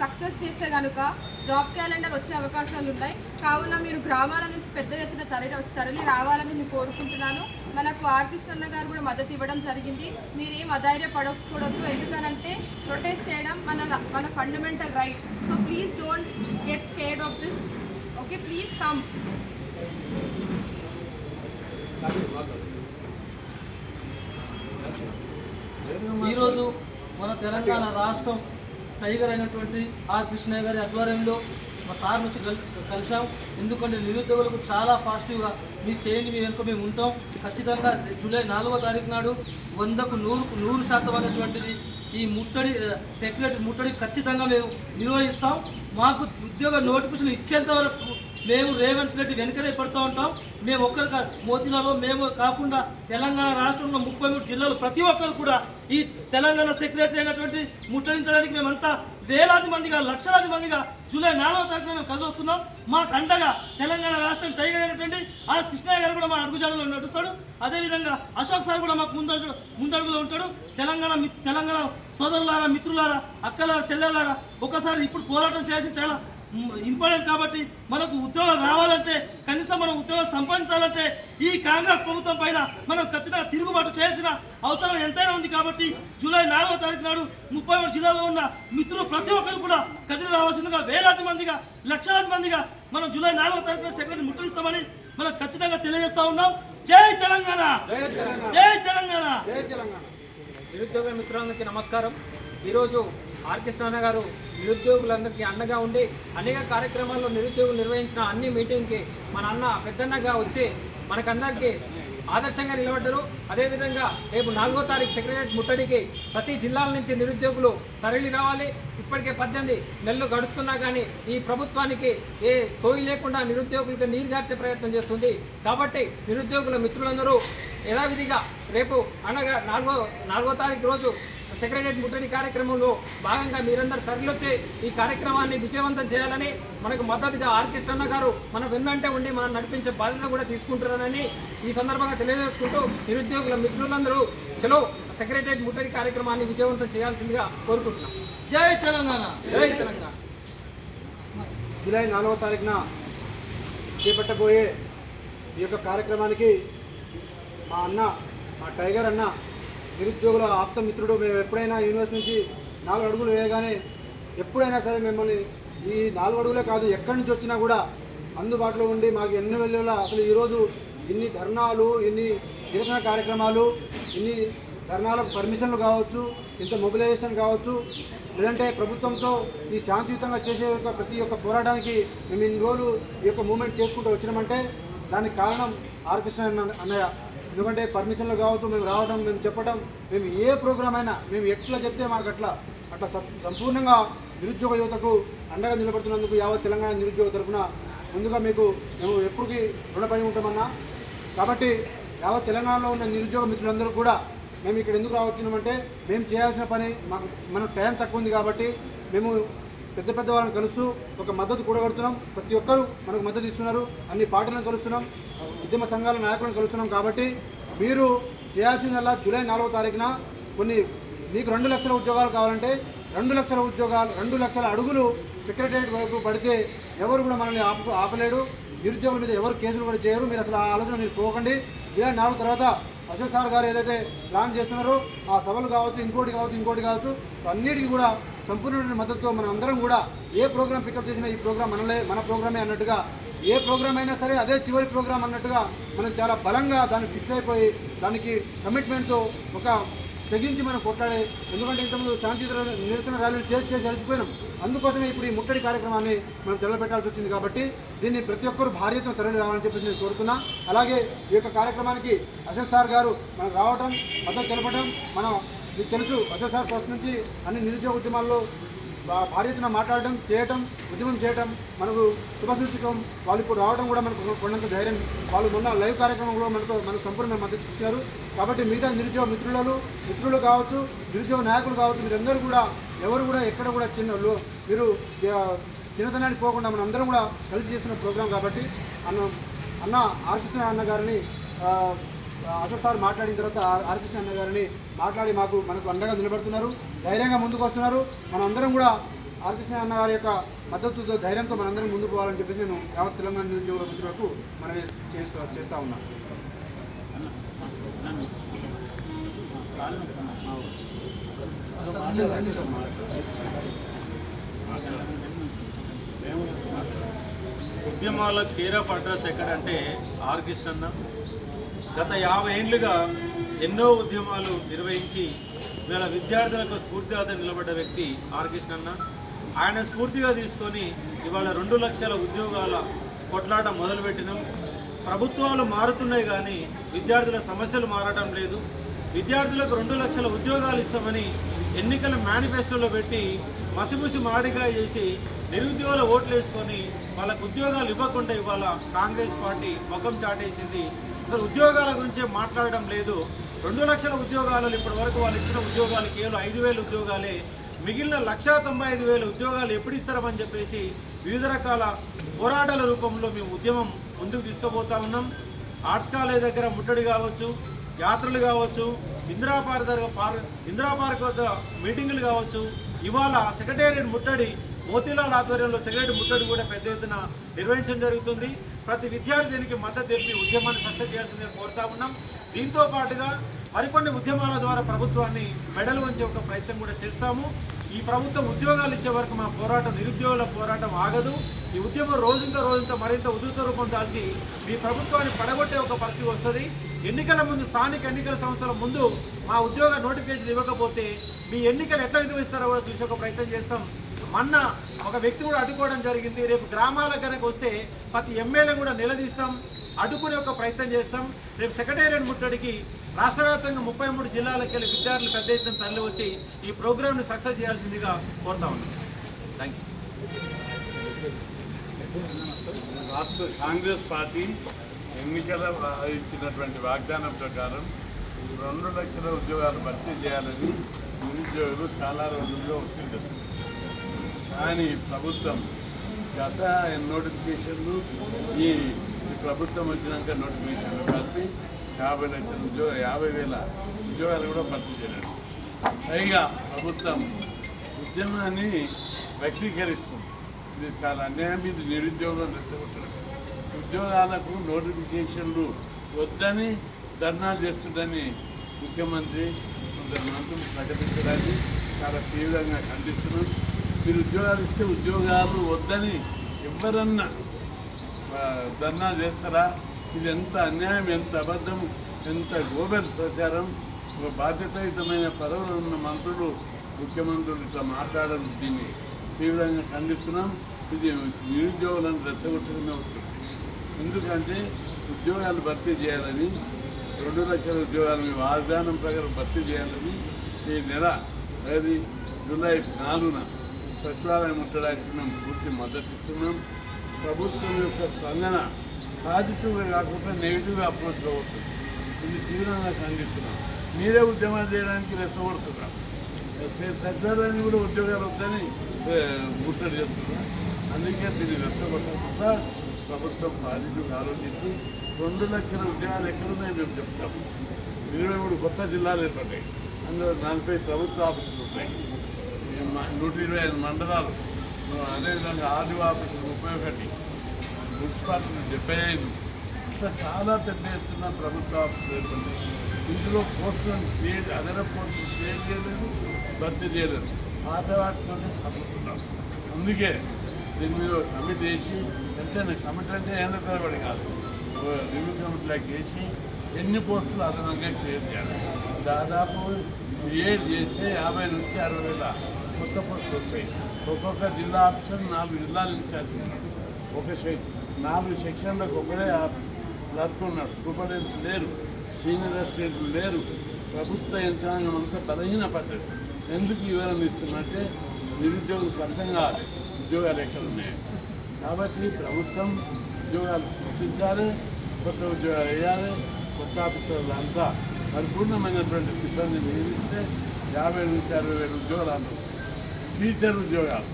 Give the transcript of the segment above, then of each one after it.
Success చేస్తే కనుక job calendar వచ్చే అవకాశాలు ఉన్నాయి కావున మీరు గ్రామాల నుంచి పెద్ద ఎత్తున తరలి తరలి రావాలని నేను కోరుకుంటున్నాను. మనకు ఆర్టిస్ట్ అన్న గారు కూడా మద్దతు ఇవ్వడం జరిగింది. మీరు ఏం అధైర్యపడకూడదు. ఎందుకనంటే ప్రొటెస్ట్ చేయడం మన మన fundamental right so please don't get scared of this okay please come ఈరోజు మన తెలంగాణ రాష్ట్రం టైగర్ అయినటువంటి ఆర్ కృష్ణయ్య గారి ఆధ్వర్యంలో మా సార్ నుంచి కలిసాం ఎందుకంటే నిరుద్యోగులకు చాలా పాజిటివ్గా మీరు చేయండి మీ వెనుక మేము ఉంటాం. ఖచ్చితంగా జూలై నాలుగో తారీఖు నాడు వందకు నూరుకు నూరు శాతం అనేటువంటిది ఈ ముట్టడి సెక్రటరీ ముట్టడి ఖచ్చితంగా మేము నిర్వహిస్తాం. మాకు ఉద్యోగ నోటిఫికేషన్ ఇచ్చేంత వరకు మేము రేవంత్ రెడ్డి వెనుకనే పడుతూ ఉంటాం. మేము ఒక్కరు కాదు మోతిలాలో మేము కాకుండా తెలంగాణ రాష్ట్రంలో ముప్పై మూడు జిల్లాలు ప్రతి ఒక్కరు కూడా ఈ తెలంగాణ సెక్రటరీ అయినటువంటి ముట్టడించడానికి మేమంతా వేలాది మందిగా లక్షలాది మందిగా జూలై నాలుగో తారీఖున మేము కలిసి మాకు అండగా తెలంగాణ రాష్ట్రం టైగర్ అయినటువంటి ఆ కృష్ణయ్య గారు కూడా మా అడుగుజాడలో నడుస్తాడు. అదేవిధంగా అశోక్ సార్ కూడా మాకు ముందడు ముందడుగులో ఉంటాడు. తెలంగాణ తెలంగాణ సోదరులారా మిత్రులారా అక్కలారా చెల్లెలారా ఒకసారి ఇప్పుడు పోరాటం చేసి చాలా ఇంపార్టెంట్ కాబట్టి మనకు ఉద్యోగాలు రావాలంటే కనీసం మనం ఉద్యోగాలు సంపాదించాలంటే ఈ కాంగ్రెస్ ప్రభుత్వం పైన మనం ఖచ్చితంగా తిరుగుబాటు చేయాల్సిన అవసరం ఎంతైనా ఉంది కాబట్టి జూలై నాలుగో తారీఖు నాడు ముప్పై మూడు జిల్లాలో ఉన్న మిత్రులు ప్రతి ఒక్కరు కూడా కదిలి రావాల్సిందిగా వేలాది మందిగా లక్షలాది మందిగా మనం జూలై నాలుగో తారీఖున సెక్రటరీ ముట్టడిస్తామని మనం ఖచ్చితంగా తెలియజేస్తా ఉన్నాం. జై తెలంగాణ! జై తెలంగాణ! నిరుద్యోగ మిత్రులందరికీ నమస్కారం. ఈరోజు ఆర్ కృష్ణ గారు నిరుద్యోగులందరికీ అండగా ఉండి అనేక కార్యక్రమాల్లో నిరుద్యోగులు నిర్వహించిన అన్ని మీటింగ్కి మన అన్న పెద్దన్నగా వచ్చి మనకందరికీ ఆదర్శంగా నిలబడ్డరు. అదేవిధంగా రేపు నాలుగో తారీఖు సెక్రటరియట్ ముట్టడికి ప్రతి జిల్లాల నుంచి నిరుద్యోగులు తరలి రావాలి. ఇప్పటికే పద్దెనిమిది నెలలు గడుస్తున్నా కానీ ఈ ప్రభుత్వానికి ఏ సోయి లేకుండా నిరుద్యోగులకు నీరు గార్చే ప్రయత్నం చేస్తుంది. కాబట్టి నిరుద్యోగుల మిత్రులందరూ యథావిధిగా రేపు అనగా నాలుగో నాలుగో తారీఖు రోజు సెక్రటరీ ముట్టడి కార్యక్రమంలో భాగంగా మీరందరూ తరలివచ్చి ఈ కార్యక్రమాన్ని విజయవంతం చేయాలని మనకు మద్దతుగా ఆర్ కృష్ణన్న గారు మన వెన్నంటే ఉండి మనం నడిపించే బాధ్యత కూడా తీసుకుంటున్నారని ఈ సందర్భంగా తెలియజేసుకుంటూ నిరుద్యోగుల మిత్రులందరూ చలో సెక్రటరీ ముట్టడి కార్యక్రమాన్ని విజయవంతం చేయాల్సిందిగా కోరుకుంటున్నాం. జై తెలంగాణ. జై తెలంగాణ. జూలై నాలుగవ తారీఖున చేపట్టబోయే ఈ యొక్క కార్యక్రమానికి మా అన్న మా టైగర్ అన్న నిరుద్యోగుల ఆప్త మిత్రుడు మేము ఎప్పుడైనా యూనివర్సిటీ నుంచి నాలుగు అడుగులు వేయగానే ఎప్పుడైనా సరే మిమ్మల్ని ఈ నాలుగు అడుగులే కాదు ఎక్కడి నుంచి వచ్చినా కూడా అందుబాటులో ఉండి మాకు ఎన్ని వెళ్ళేలా అసలు ఈరోజు ఇన్ని ధర్నాలు ఇన్ని నిరసన కార్యక్రమాలు ఇన్ని ధర్నాలకు పర్మిషన్లు కావచ్చు ఇంత మొబిలైజేషన్ కావచ్చు లేదంటే ప్రభుత్వంతో ఈ శాంతియుతంగా చేసే యొక్క ప్రతి ఒక్క పోరాటానికి మేము ఇన్ని రోజులు ఈ యొక్క మూమెంట్ చేసుకుంటూ వచ్చినామంటే దానికి కారణం ఆర్కృష్ణ అన్న- అన్నయ్య. ఎందుకంటే పర్మిషన్లు కావచ్చు మేము రావడం మేము చెప్పడం మేము ఏ ప్రోగ్రామ్ అయినా మేము ఎట్లా చెప్తే మాకు అట్లా అట్లా సంపూర్ణంగా నిరుద్యోగ యువతకు అండగా నిలబడుతున్నందుకు యావత్ తెలంగాణ నిరుద్యోగ తరఫున ముందుగా మీకు మేము ఎప్పటికీ రుణపడి ఉంటామన్నా. కాబట్టి యావత్ తెలంగాణలో ఉన్న నిరుద్యోగ మిత్రులందరూ కూడా మేము ఇక్కడ ఎందుకు రావచ్చున్నామంటే మేము చేయాల్సిన పని మాకు మనకు టైం తక్కువ ఉంది కాబట్టి మేము పెద్ద పెద్ద వాళ్ళని కలుస్తూ ఒక మద్దతు కూడగడుతున్నాం. ప్రతి ఒక్కరూ మనకు మద్దతు ఇస్తున్నారు. అన్ని పార్టీలను కలుస్తున్నాం. ఉద్యమ సంఘాల నాయకులను కలుస్తున్నాం కాబట్టి మీరు చేయాల్సిందల్లా జూలై నాలుగో తారీఖున కొన్ని మీకు రెండు లక్షల ఉద్యోగాలు కావాలంటే రెండు లక్షల ఉద్యోగాలు రెండు లక్షల అడుగులు సెక్రటరియట్ వైపు పడితే ఎవరు కూడా మనల్ని ఆపు ఆపలేడు. నిరుద్యోగుల మీద ఎవరు కేసులు కూడా చేయరు. మీరు అసలు ఆ ఆలోచన మీరు పోకండి. జూలై నాలుగు తర్వాత అశోక్ సార్ గారు ఏదైతే ప్లాన్ చేస్తున్నారో ఆ సభలు కావచ్చు ఇంకోటి కావచ్చు ఇంకోటి కావచ్చు అన్నిటికీ కూడా సంపూర్ణమైన మద్దతుతో మనం అందరం కూడా ఏ ప్రోగ్రామ్ పికప్ చేసినా ఈ ప్రోగ్రామ్ మనలే మన ప్రోగ్రామే అన్నట్టుగా ఏ ప్రోగ్రామ్ అయినా సరే అదే చివరి ప్రోగ్రామ్ అన్నట్టుగా మనం చాలా బలంగా దాన్ని ఫిక్స్ అయిపోయి దానికి కమిట్మెంట్తో ఒక తెగించి మనం కొట్లాడే ఎందుకంటే ఇంతకుముందు శాంతియుత నిరసన ర్యాలీలు చేసి చేసి అలసిపోయినాం. అందుకోసమే ఇప్పుడు ఈ ముట్టడి కార్యక్రమాన్ని మనం తెరలపెట్టాల్సి వచ్చింది కాబట్టి దీన్ని ప్రతి ఒక్కరు భార్యతో తరలి రావాలని చెప్పేసి నేను కోరుతున్నా. అలాగే ఈ యొక్క కార్యక్రమానికి అశోక్ సార్ గారు మనం రావడం మద్దతు తెలపడం మనం మీకు తెలుసు అశోక్ ఫస్ట్ నుంచి అన్ని నిరుద్యోగ ఉద్యమాల్లో భా- మాట్లాడడం చేయటం ఉద్యమం చేయటం మనకు శుభసూచకం వాళ్ళు ఇప్పుడు రావడం కూడా మనకు కొండంత ధైర్యం. వాళ్ళు మొన్న లైవ్ కార్యక్రమంలో మనకు మనకు సంపూర్ణ మద్దతు ఇచ్చారు. కాబట్టి మిగతా నిరుద్యోగ మిత్రులలో మిత్రులు కావచ్చు నిరుద్యోగ నాయకులు కావచ్చు మీరందరూ కూడా ఎవరు కూడా ఎక్కడ కూడా చిన్న మీరు చిన్నతనానికి పోకుండా మనం అందరం కూడా కలిసి చేసిన ప్రోగ్రాం కాబట్టి అన్న అన్న ఆర్కృష్ణ అన్న గారిని ఆ, అశోక్ సార్ మాట్లాడిన తర్వాత ఆర్- ఆర్కృష్ణ అన్న గారిని మాట్లాడి మాకు మనకు అండగా నిలబడుతున్నారు. ధైర్యంగా ముందుకు వస్తున్నారు మనందరం కూడా ఆర్కృష్ణ అన్న గారి యొక్క మద్దతుతో ధైర్యంతో మనందరం ముందుకు పోవాలని చెప్పేసి నేను యావత్ తెలంగాణ నిరుద్యోగ మిత్రులకు మనం చేస్తూ చేస్తూ ఉన్నాను ఉద్యమాల కేర్ ఆఫ్ అడ్రస్ ఎక్కడంటే ఆర్ అన్న గత యాభై ఏండ్లుగా ఎన్నో ఉద్యమాలు నిర్వహించి వీళ్ళ విద్యార్థులకు స్ఫూర్తిగా నిలబడ్డ వ్యక్తి ఆర్కృష్ణన్న ఆయన స్ఫూర్తిగా తీసుకొని ఇవాళ రెండు లక్షల ఉద్యోగాల కొట్లాట మొదలుపెట్టినాం. ప్రభుత్వాలు మారుతున్నాయి కానీ విద్యార్థుల సమస్యలు మారడం లేదు. విద్యార్థులకు రెండు లక్షల ఉద్యోగాలు ఇస్తామని ఎన్నికల మేనిఫెస్టోలో పెట్టి మసిబుసి మాడిగా చేసి నిరుద్యోగుల ఓట్లు వేసుకొని వాళ్ళకు ఉద్యోగాలు ఇవ్వకుండా ఇవాళ కాంగ్రెస్ పార్టీ ముఖం చాటేసింది అసలు ఉద్యోగాల గురించే మాట్లాడడం లేదు. రెండు లక్షల ఉద్యోగాలలో ఇప్పటి వరకు వాళ్ళు ఇచ్చిన ఉద్యోగాలు కేవలం ఐదు వేల ఉద్యోగాలే. మిగిలిన లక్షా తొంభై ఐదు వేల ఉద్యోగాలు ఎప్పుడు ఇస్తారని చెప్పేసి వివిధ రకాల పోరాటాల రూపంలో మేము ఉద్యమం ముందుకు తీసుకుపోతా ఉన్నాం. ఆర్ట్స్ కాలేజ్ దగ్గర ముట్టడి కావచ్చు యాత్రలు కావచ్చు ఇందిరా పార్క్ దగ్గర పార్క్ ఇందిరా పార్క్ వద్ద మీటింగులు కావచ్చు. ఇవాళ సెక్రటేరియట్ ముట్టడి మోతీలాల్ ఆధ్వర్యంలో సెక్రటరీ ముట్టడి కూడా పెద్ద ఎత్తున నిర్వహించడం జరుగుతుంది. ప్రతి విద్యార్థి దీనికి మద్దతు తెలిపి ఉద్యమాన్ని సక్సెస్ చేయాల్సిందే కోరుతా ఉన్నాం. దీంతో పాటుగా మరికొన్ని ఉద్యమాల ద్వారా ప్రభుత్వాన్ని మెడలు వంచే ఒక ప్రయత్నం కూడా చేస్తాము. ఈ ప్రభుత్వం ఉద్యోగాలు ఇచ్చే వరకు మా పోరాటం నిరుద్యోగుల పోరాటం ఆగదు. ఈ ఉద్యమం రోజుతో రోజుతో మరింత ఉధృత రూపం దాల్చి మీ ప్రభుత్వాన్ని పడగొట్టే ఒక పరిస్థితి వస్తుంది. ఎన్నికల ముందు స్థానిక ఎన్నికల సంస్థల ముందు మా ఉద్యోగ నోటిఫికేషన్ ఇవ్వకపోతే మీ ఎన్నికలు ఎట్లా నిర్వహిస్తారో కూడా చూసే ఒక ప్రయత్నం చేస్తాం. మొన్న ఒక వ్యక్తి కూడా అడ్డుకోవడం జరిగింది. రేపు గ్రామాల కనుక వస్తే ప్రతి ఎమ్మెల్యే కూడా నిలదీస్తాం అడ్డుకునే ఒక ప్రయత్నం చేస్తాం. రేపు సెక్రటేరియట్ ముట్టడికి రాష్ట్ర వ్యాప్తంగా ముప్పై మూడు జిల్లాలకు వెళ్ళి విద్యార్థులు పెద్ద ఎత్తున తరలి వచ్చి ఈ ప్రోగ్రాంను సక్సెస్ చేయాల్సిందిగా కోరుతా ఉన్నాం. థ్యాంక్ యూ రాష్ట్ర కాంగ్రెస్ పార్టీ ఎన్నికల ఇచ్చినటువంటి వాగ్దానం ప్రకారం రెండు లక్షల ఉద్యోగాలు భర్తీ చేయాలని నిరుద్యోగులు చాలా రోజుల్లో వచ్చింది కానీ ప్రభుత్వం గత నోటిఫికేషన్లు ఈ ప్రభుత్వం వచ్చినాక నోటిఫికేషన్లు కలిపి యాభై లక్షల ఉద్యోగ యాభై వేల ఉద్యోగాలు కూడా భర్తీ చేయలేదు. పైగా ప్రభుత్వం ఉద్యమాన్ని వ్యక్తీకరిస్తుంది. ఇది చాలా అన్యాయం ఇది నిరుద్యోగం రెచ్చగొట్టడం. ఉద్యోగాలకు నోటిఫికేషన్లు వద్దని ధర్నా చేస్తుందని ముఖ్యమంత్రి కొందరు మంత్రులు ప్రకటించడాన్ని చాలా తీవ్రంగా ఖండిస్తున్నాం మీరు ఉద్యోగాలు ఇస్తే ఉద్యోగాలు వద్దని ఎవరన్నా ధర్నా చేస్తారా? ఇది ఎంత అన్యాయం ఎంత అబద్ధం ఎంత గోబెర్ ప్రచారం? ఒక బాధ్యతాయుతమైన పదవులు ఉన్న మంత్రులు ముఖ్యమంత్రులు ఇట్లా మాట్లాడడం దీన్ని తీవ్రంగా ఖండిస్తున్నాం. ఇది నిరుద్యోగులను రెచ్చగొట్టుకునే వస్తుంది. ఎందుకంటే ఉద్యోగాలు భర్తీ చేయాలని రెండు లక్షల ఉద్యోగాలు మీ వాగ్దానం ప్రకారం భర్తీ చేయాలని ఈ నెల అది జూలై నాలుగున సచివాలయం ముట్టడానికి మేము పూర్తి మద్దతు ఇస్తున్నాం. ప్రభుత్వం యొక్క స్పందన పాజిటివ్గా కాకుండా నెగిటివ్గా అప్రోచ్ అవుతుంది ఇది తీవ్రంగా ఖండిస్తున్నాం. మీరే ఉద్యమం చేయడానికి రెచ్చగొడుతున్నారు. సచివాలయాన్ని కూడా ఉద్యోగాలు వద్దని ఏ, ముట్టడి చేస్తున్నారు. అందుకే దీన్ని రెచ్చగొట్టకుండా ప్రభుత్వం పాజిటివ్గా ఆలోచించి రెండు లక్షల ఉద్యోగాలు ఎక్కడున్నాయి మేము చెప్తాము ఇరవై మూడు కొత్త జిల్లాలు ఏర్పడ్డాయి. అందులో నలభై ప్రభుత్వ ఆఫీసులు ఉంటాయి. నూట ఇరవై ఐదు మండలాలు. అదేవిధంగా ఆర్డీఓ ముప్పై ఒకటి మున్సిపాలిటీలు డెబ్బై ఐదు. ఇట్లా చాలా పెద్ద ఎత్తున ప్రభుత్వ ఆఫీసులు ఇందులో పోస్టులను క్రియేట్ అదనపు పోస్టులు క్రియేట్ చేయలేదు భర్తీ చేయలేదు. పాత వాటితోనే సమ్ముతున్నాం అందుకే దీని మీద కమిటీ వేసి వెంటనే కమిటీ అంటే ఏళ్ళ తరబడి కాదు. రివ్యూ కమిటీలోకి వేసి ఎన్ని పోస్టులు అదనంగా క్రియేట్ చేయాలి? దాదాపు క్రియేట్ చేస్తే యాభై నుంచి అరవై వేల కొత్త పోస్టులు వస్తాయి ఒక్కొక్క జిల్లా ఆఫీసర్ నాలుగు జిల్లాల నుంచి ఒక నాలుగు సెక్షన్లకు ఒకడే క్లర్క్ ఉన్నాడు. సూపరింటెండెంట్ లేరు సీనియర్ అసిస్టెంట్లు లేరు. ప్రభుత్వ యంత్రాంగం అంతా బలహీన పడ్డది. ఎందుకు వివరం ఇస్తున్నట్టే నిరుద్యోగులకు అర్థం కావాలి ఉద్యోగాలు ఎక్కడ ఉన్నాయి? కాబట్టి ప్రభుత్వం ఉద్యోగాలు సృష్టించాలి కొత్త ఉద్యోగాలు వేయాలి కొత్త ఆఫీసర్లు అంతా పరిపూర్ణమైనటువంటి సిబ్బంది నియమిస్తే యాభై నుంచి అరవై వేల ఉద్యోగాలు టీచర్ ఉద్యోగాలు.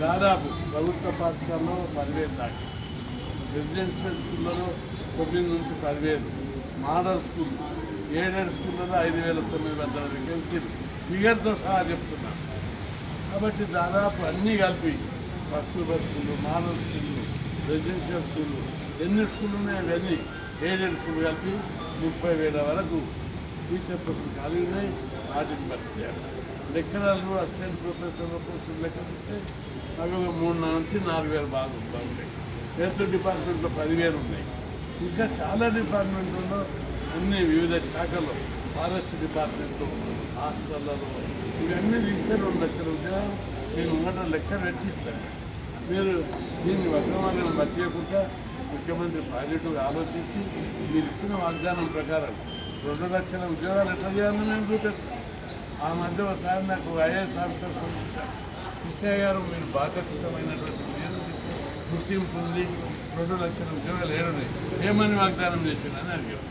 దాదాపు ప్రభుత్వ పాఠశాలలో పదివేలు దాకా. రెసిడెన్షియల్ స్కూళ్ళలో తొమ్మిది నుంచి పదివేలు. మోడల్ స్కూల్ ఏడేడు స్కూళ్ళలో ఐదు వేల తొమ్మిది వందల వేకెన్సీలు ఫిగర్తో సహా చెప్తున్నాను కాబట్టి దాదాపు అన్నీ కలిపి ఫస్ట్ బస్సులు మానవ స్కూళ్ళు రెసిడెన్షియల్ స్కూళ్ళు ఎన్ని స్కూళ్ళు ఉన్నాయో అవన్నీ ఏడెడ్ స్కూల్ కలిపి ముప్పై వేల వరకు టీచర్ పోస్టులు ఖాళీ ఉన్నాయి వాటిని భర్తీ చేయాలి. లెక్చరర్లు అసిస్టెంట్ ప్రొఫెసర్ పోస్టులు లెక్క చూస్తే అవి ఒక మూడు నుంచి నాలుగు వేలు బాగా ఉంటాయి హెల్త్ డిపార్ట్మెంట్లో పదివేలు ఉన్నాయి. ఇంకా చాలా డిపార్ట్మెంట్లలో అన్ని వివిధ శాఖలు ఫారెస్ట్ డిపార్ట్మెంట్ హాస్పిటల్లో ఇవన్నీ తీస్తే రెండు లక్షల ఉద్యోగాలు నేను ముంగట లెక్క పెట్టిస్తాను. మీరు దీన్ని వర్గమాలను మర్చిపోకుండా ముఖ్యమంత్రి పాజిటివ్గా ఆలోచించి మీరు ఇచ్చిన వాగ్దానం ప్రకారం రెండు లక్షల ఉద్యోగాలు ఎట్లా చేయాలని నేను చూపిస్తాను ఆ మధ్య ఒకసారి నాకు ఐఏఎస్ ఆఫీసర్ కృష్ణయ్య గారు మీరు బాధ్యతమైనటువంటి గుర్తింపు ఉంది రెండు లక్షల ఉద్యోగాలు ఏడున్నాయి ఏమని వాగ్దానం చేసిందని అడిగారు.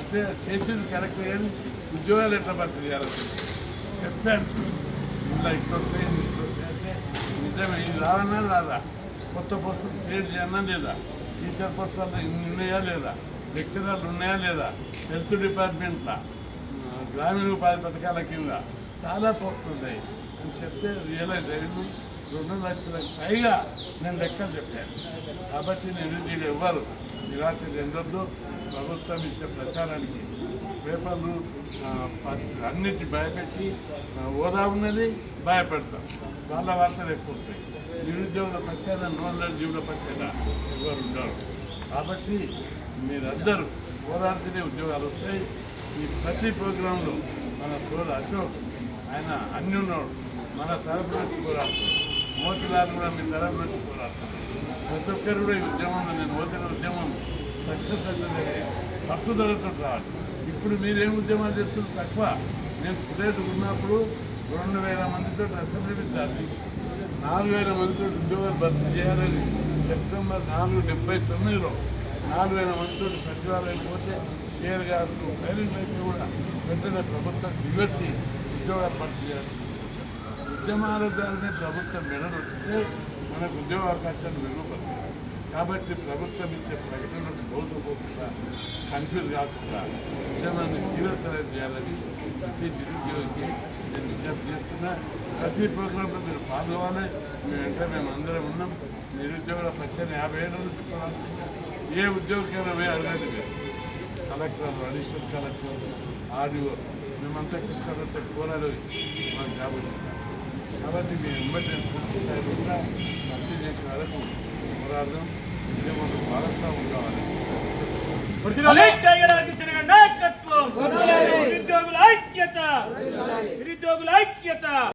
అంటే చేసేది కరెక్ట్ కానీ ఉద్యోగాలు ఎట్లా భర్తీ చేయాలి? చెప్పాను ఇలా ఇక్కడ వస్తాయి అంటే నిజమే ఇది రావన్నా రాదా? కొత్త పోస్టులు క్రియేట్ చేయన్నా లేదా? టీచర్ పోస్టులు ఇన్ని ఉన్నాయా లేదా? లెక్చరర్లు ఉన్నాయా లేదా? హెల్త్ డిపార్ట్మెంట్లా? గ్రామీణ ఉపాధి పథకాల కింద చాలా పోతున్నాయి అని చెప్తే రియలైజ్ రెండు రెండు లక్షలకు పైగా నేను లెక్కలు చెప్పాను. కాబట్టి నేను నేను ఎవ్వరు నిరాశ చెందొద్దు. ప్రభుత్వం ఇచ్చే ప్రచారానికి పేపర్లు అన్నిటి భయపెట్టి హోదా ఉన్నది భయపెడతాం. వాళ్ళ వార్తలు ఎక్కువ వస్తాయి. నిరుద్యోగుల పక్షాన నోళ్ళ జీవుల పక్షాన ఎవరు ఉండరు. కాబట్టి మీరందరూ పోరాడితేనే ఉద్యోగాలు వస్తాయి. ఈ ప్రతి ప్రోగ్రాంలో మన సోదరు అశోక్ ఆయన అన్ని ఉన్నాడు. మన తరపు నుంచి పోరాడుతున్నాడు. మోతిలాల్ కూడా మీ తరపు నుంచి పోరాడుతున్నాడు. ప్రతి ఒక్కరు కూడా ఈ ఉద్యమంలో నేను మోతిన ఉద్యమం సక్సెస్ అంటే పట్టుదలతో రావాలి. ఇప్పుడు మీరేం ఉద్యమాలు చేస్తున్నారు తక్కువ? నేను సురేష్ ఉన్నప్పుడు రెండు వేల మందితో అసెంబ్లీ నాలుగు వేల మందితో ఉద్యోగాలు భర్తీ చేయాలని సెప్టెంబర్ నాలుగు డెబ్బై తొమ్మిదిలో నాలుగు వేల మందితో సచివాలయం పోతే కేర్ గారు ఫైలింగ్ అయితే కూడా వెంటనే ప్రభుత్వం నివర్తి ఉద్యోగాలు భర్తీ చేయాలి ఉద్యమాల ద్వారానే ప్రభుత్వం మెడలొస్తే మనకు ఉద్యోగ అవకాశాలు మెరుగుపడతాయి. కాబట్టి ప్రభుత్వం ఇచ్చే ప్రకటనలకు బోధపోకుండా కన్ఫ్యూజ్ కాకుండా ఉద్యమాన్ని తీవ్రతరం చేయాలని ప్రతి నిరుద్యోగికి నేను విజ్ఞప్తి చేస్తున్నా. ప్రతి ప్రోగ్రాంలో మీరు పాల్గొవాలి మీ మేము అందరం ఉన్నాం. నిరుద్యోగుల పచ్చని యాభై ఏళ్ళ నుంచి ఏ ఉద్యోగకైనా పోయి అడగండి మీరు కలెక్టర్లు అడిషనల్ కలెక్టర్ ఆర్డీఓ మేమంతా కృష్ణతో పోరాడు మాకు జాబ్ కాబట్టి మీ వెంబడి పూర్తి స్థాయిలో కూడా భర్తీ చేసే వరకు పోరాడదాం. ఉద్యమంలో భాగస్వామ్యం కావాలి. నాయకత్వం. నిరుద్యోగుల ఐక్యత. నిరుద్యోగుల ఐక్యత.